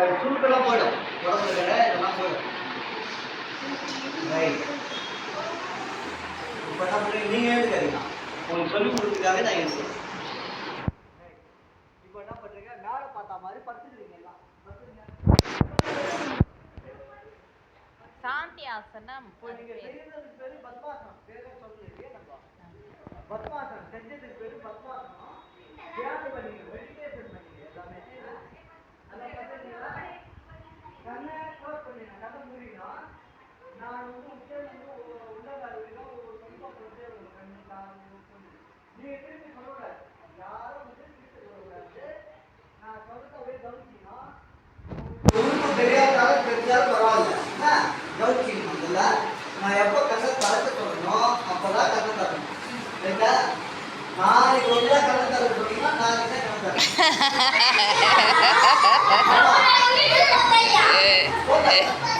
உறுப்பெல்லாம் போயிடும். உடம்புல இருக்கிற இதெல்லாம் போயிடும். ரைட் இப்போ என்ன பண்ணுறீங்க நீங்கள் எழுதுக்காதீங்க உங்களுக்கு சொல்லிக் கொடுத்துக்காக நான் எழுதுறேன். இப்போ என்ன பண்ணுறீங்க மேலே பார்த்தா மாதிரி படுத்துக்கிறீங்க எல்லாம். சாந்தி ஆசனம். பேரு பத்மாசனம். பேரே நான் வந்து ஒரு. நீங்க திருப்பி சொல்லக்கூடாது யாரும் திருப்பி சொல்லக்கூடாது. நான் சொல்றத அப்படியே கவனிச்சீங்கன்னா உனக்கு தெரியாதாலும் தெரிஞ்சாலும் பரவாயில்ல. என்ன? கவனிச்சிக்கணும் முதல்ல. நான் எப்போ கண்ணை திறக்க சொல்லணும் அப்போதான் கண்ணை தரணும் சரிங்களா நாளைக்கு ஒரு நாள் கண்ணை திறக்க சொன்னீங்கன்னா நாளைக்கு தான் கண்ணை தரணும்